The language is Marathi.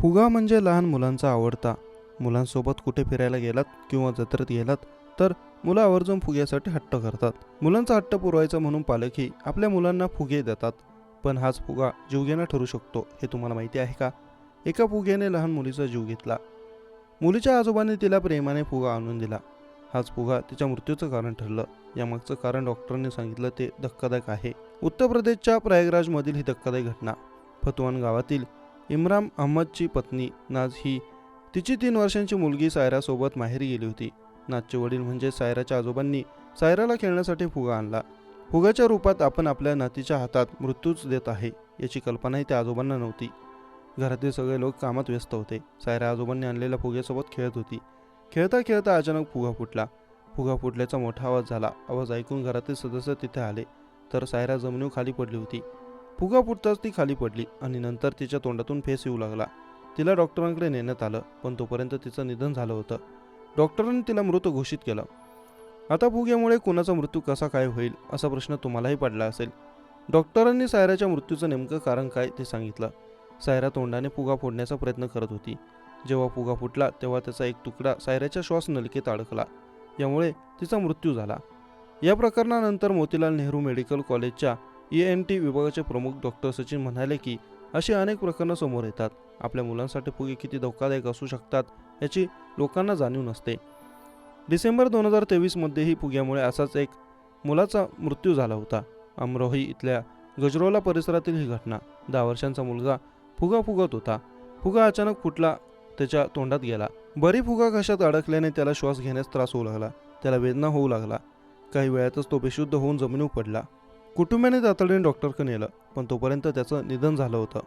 फुगा म्हणजे लहान मुलांचा आवडता. मुलांसोबत कुठे फिरायला गेलात किंवा जत्रेत गेलात तर मुलं आवर्जून फुग्यासाठी हट्ट करतात. मुलांचा हट्ट पुरवायचा म्हणून पालकही आपल्या मुलांना फुगे देतात. पण हाच फुगा जीवघेणा ठरू शकतो हे तुम्हाला माहिती आहे का? एका फुग्याने लहान मुलीचा जीव घेतला. मुलीच्या आजोबांनी तिला प्रेमाने फुगा आणून दिला. हाच फुगा तिच्या मृत्यूचं कारण ठरलं. यामागचं कारण डॉक्टरांनी सांगितलं ते धक्कादायक आहे. उत्तर प्रदेशच्या प्रयागराजमधील ही धक्कादायक घटना. फतवान गावातील इम्राम अहमदची पत्नी नाज ही तिची तीन वर्षांची मुलगी सायरासोबत माहेरी गेली होती. नाजचे वडील म्हणजे सायराच्या आजोबांनी सायराला खेळण्यासाठी फुगा आणला. फुगाच्या रूपात आपण आपल्या नातीच्या हातात मृत्यूच देत आहे याची कल्पनाही त्या आजोबांना नव्हती. घरातील सगळे लोक कामात व्यस्त होते. सायरा आजोबांनी आणलेल्या फुग्यासोबत खेळत होती. खेळता खेळता अचानक फुगा फुटला. फुगा फुटल्याचा मोठा आवाज झाला. आवाज ऐकून घरातील सदस्य तिथे आले. तर सायरा जमिनीवर खाली पडली होती. फुगा फुटताच ती खाली पडली आणि नंतर तिच्या तोंडातून फेस येऊ लागला. तिला डॉक्टरांकडे नेण्यात आलं पण तोपर्यंत तिचं निधन झालं होतं. डॉक्टरांनी तिला मृत घोषित केलं. आता फुग्यामुळे कुणाचा मृत्यू कसा काय होईल असा प्रश्न तुम्हालाही पडला असेल. डॉक्टरांनी सायराच्या मृत्यूचं नेमकं कारण काय ते सांगितलं. सायरा तोंडाने फुगा फोडण्याचा प्रयत्न करत होती. जेव्हा फुगा फुटला तेव्हा त्याचा एक तुकडा सायराच्या श्वासनलिकेत अडकला. यामुळे तिचा मृत्यू झाला. या प्रकरणानंतर मोतीलाल नेहरू मेडिकल कॉलेजच्या ई एन टी विभागाचे प्रमुख डॉक्टर सचिन म्हणाले की अशी अनेक प्रकरणं समोर येतात. आपल्या मुलांसाठी फुगे किती धोकादायक असू शकतात याची लोकांना जाणीव नसते. डिसेंबर दोन हजार तेवीसमध्येही फुग्यामुळे असाच एक मुलाचा मृत्यू झाला होता. अमरोही इथल्या गजरोला परिसरातील ही घटना. दहा वर्षांचा मुलगा फुगा फुगत होता. फुगा अचानक फुटला त्याच्या तोंडात गेला. बरी फुगा घशात अडकल्याने त्याला श्वास घेण्यास त्रास होऊ लागला. त्याला वेदना होऊ लागला. काही वेळातच तो बेशुद्ध होऊन जमिनीवर पडला. कुटुंबाने तातडीने डॉक्टरकडे नेलं पण तोपर्यंत त्याचं निधन झालं होतं.